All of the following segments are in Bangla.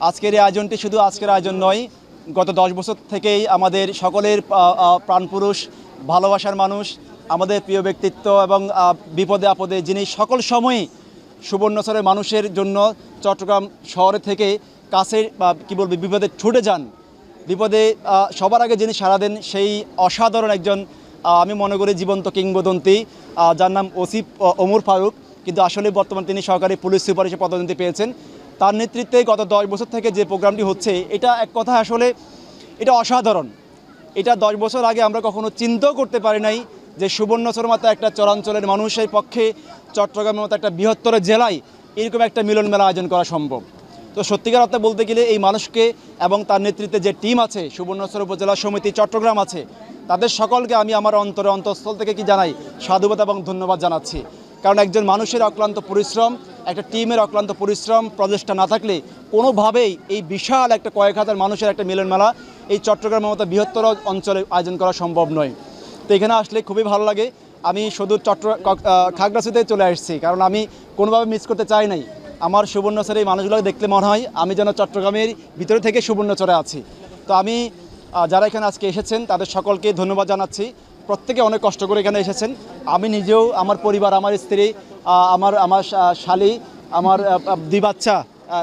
আজকের এই আয়োজনটি শুধু আজকের আয়োজন নয়, গত দশ বছর থেকেই আমাদের সকলের প্রাণপুরুষ, ভালোবাসার মানুষ, আমাদের প্রিয় ব্যক্তিত্ব এবং বিপদে আপদে যিনি সকল সময়ই সুবর্ণচরের মানুষের জন্য চট্টগ্রাম শহরে থেকে কাছে বা কী বলব, বিপদে ছুটে যান। বিপদে সবার আগে যিনি সারা দেন সেই অসাধারণ একজন আমি মনে করি জীবন্ত কিংবদন্তি যার নাম ওসিফ ওমর ফারুক। কিন্তু আসলে বর্তমান তিনি সরকারি পুলিশ সুপার হিসেবে পদোন্নতি পেয়েছেন। তার নেতৃত্বে গত দশ বছর থেকে যে প্রোগ্রামটি হচ্ছে, এটা এক কথা আসলে এটা অসাধারণ। এটা দশ বছর আগে আমরা কখনো চিন্তাও করতে পারি নাই যে সুবর্ণচর মতো একটা চরাঞ্চলের মানুষের পক্ষে চট্টগ্রামের মতো একটা বৃহত্তর জেলায় এরকম একটা মিলন মেলা আয়োজন করা সম্ভব। তো সত্যিকার অর্থে বলতে গেলে এই মানুষকে এবং তার নেতৃত্বে যে টিম আছে সুবর্ণচর উপজেলা সমিতি চট্টগ্রাম আছে, তাদের সকলকে আমি আমার অন্তরে অন্তঃস্থল থেকে কি জানাই সাধুবাদ এবং ধন্যবাদ জানাচ্ছি। কারণ একজন মানুষের অক্লান্ত পরিশ্রম একটা টিমের অক্লান্ত পরিশ্রম, প্রচেষ্টা না থাকলে কোনোভাবেই এই বিশাল একটা কয়েক হাজার মানুষের একটা মিলন মেলা এই চট্টগ্রামের মতো বৃহত্তর অঞ্চলে আয়োজন করা সম্ভব নয়। তো এখানে আসলে খুবই ভালো লাগে। আমি শুধু চট্ট খাগড়াছড়িতে চলে আসছি, কারণ আমি কোনোভাবে মিস করতে চাই নাই। আমার সুবর্ণচরে এই মানুষগুলোকে দেখলে মনে হয় আমি যেন চট্টগ্রামের ভিতরে থেকে সুবর্ণচরে আছি। তো আমি যারা এখানে আজকে এসেছেন, তাদের সকলকে ধন্যবাদ জানাচ্ছি। প্রত্যেকে অনেক কষ্ট করে এখানে এসেছেন। আমি নিজেও আমার পরিবার আমার স্ত্রী আমার আমার শালী আমার আহ, আহ, বাচ্চা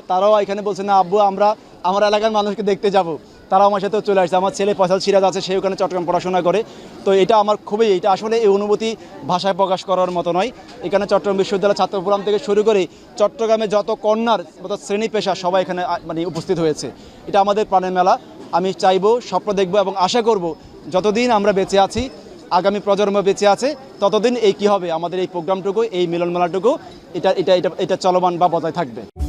তারাও এখানে বলছেন না আব্বু আমরা আমার এলাকার মানুষকে দেখতে যাব। তারাও আমার সাথেও চলে আসছে। আমার ছেলে ফয়সাল সিরাজ আছে সে ওখানে চট্টগ্রাম পড়াশোনা করে। তো এটা আমার খুবই এটা আসলে এই অনুভূতি ভাষায় প্রকাশ করার মতো নয়। এখানে চট্টগ্রাম বিশ্ববিদ্যালয় ছাত্র ফোরাম থেকে শুরু করে চট্টগ্রামে যত কন্যার যত শ্রেণি পেশা সবাই এখানে মানে উপস্থিত হয়েছে। এটা আমাদের প্রাণের মেলা। আমি চাইব স্বপ্ন দেখব এবং আশা করব যতদিন আমরা বেঁচে আছি আগামী প্রজন্ম বেঁচে আছে। ততদিন এই কি হবে? আমাদের এই প্রোগ্রামটুকু, এই মিলনমেলাটুকু, এটা এটা এটা এটা চলমান বা বজায় থাকবে।